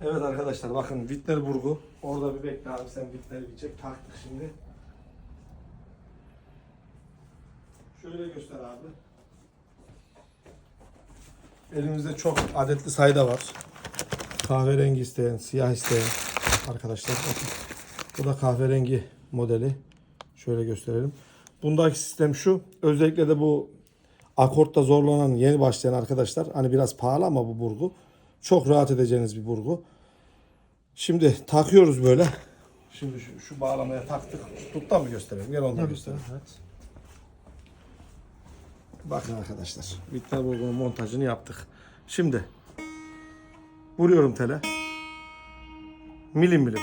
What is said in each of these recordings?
Evet arkadaşlar bakın Wittenburg'u orada bir bekle abi sen Witten'i bir çek taktık şimdi. Şöyle göster abi. Elimizde çok adetli sayda var. Kahverengi isteyen, siyah isteyen arkadaşlar. Bu da kahverengi modeli. Şöyle gösterelim. Bundaki sistem şu. Özellikle de bu akortta zorlanan yeni başlayan arkadaşlar. Hani biraz pahalı ama bu burgu. Çok rahat edeceğiniz bir burgu. Şimdi takıyoruz böyle. Şimdi şu, şu bağlamaya taktık. Tuttan mı gösterelim? Gel onu da gösterelim. Evet. Bakın arkadaşlar. Wittenburg'un montajını yaptık. Şimdi vuruyorum tele. Milim milim.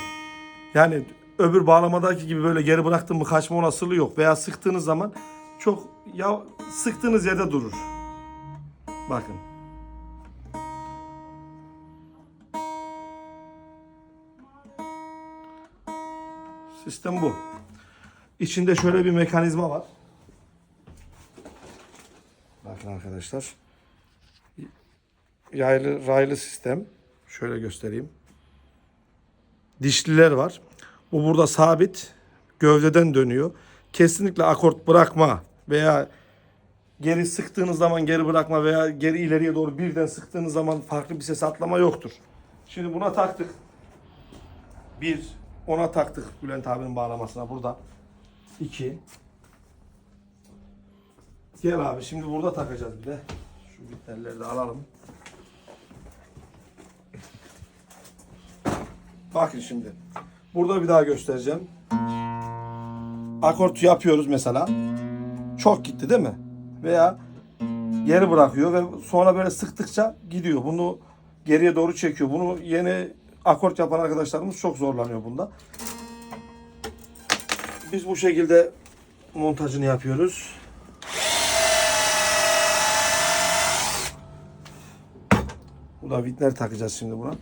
Yani öbür bağlamadaki gibi böyle geri bıraktım mı kaçma olasılığı yok. Veya sıktığınız zaman çok ya sıktığınız yerde durur. Bakın. Sistem bu. İçinde şöyle bir mekanizma var. Bakın arkadaşlar. Yaylı, raylı sistem. Şöyle göstereyim. Dişliler var. Bu burada sabit. Gövdeden dönüyor. Kesinlikle akort bırakma veya geri sıktığınız zaman geri bırakma veya geri ileriye doğru birden sıktığınız zaman farklı bir ses atlama yoktur. Şimdi buna taktık. Bir, ona taktık Bülent abinin bağlamasına burada. İki, Gel abi şimdi burada takacağız bir de. Şu bitlerleri de alalım. Bakın şimdi. Burada bir daha göstereceğim. Akort yapıyoruz mesela. Çok gitti değil mi? Veya geri bırakıyor ve sonra böyle sıktıkça gidiyor. Bunu geriye doğru çekiyor. Bunu yeni akort yapan arkadaşlarımız çok zorlanıyor bunda. Biz bu şekilde montajını yapıyoruz. Bu da vitler takacağız şimdi buna.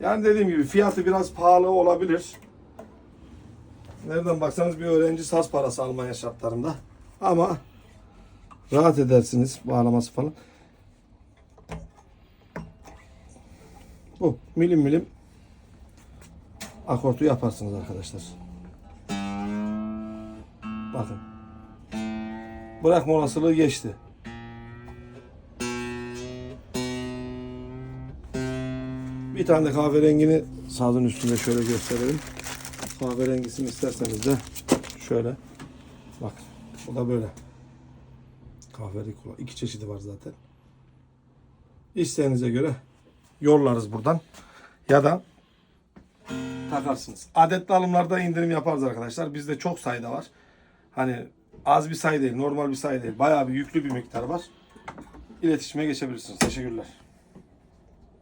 Yani dediğim gibi fiyatı biraz pahalı olabilir. Nereden baksanız bir öğrenci saz parası Almanya şartlarında. Ama rahat edersiniz bağlaması falan. Bu milim milim akortu yaparsınız arkadaşlar. Bakın. Bırakma olasılığı geçti. Bir tane de kahverengini sazın üstünde şöyle gösterelim. Kahverengisini isterseniz de şöyle. Bak bu da böyle. Kahverengi kullan. İki çeşidi var zaten. İsteğinize göre yollarız buradan. Ya da takarsınız. Adetli alımlarda indirim yaparız arkadaşlar. Bizde çok sayıda var. Hani az bir sayı değil, normal bir sayı değil. Bayağı bir yüklü bir miktar var. İletişime geçebilirsiniz. Teşekkürler.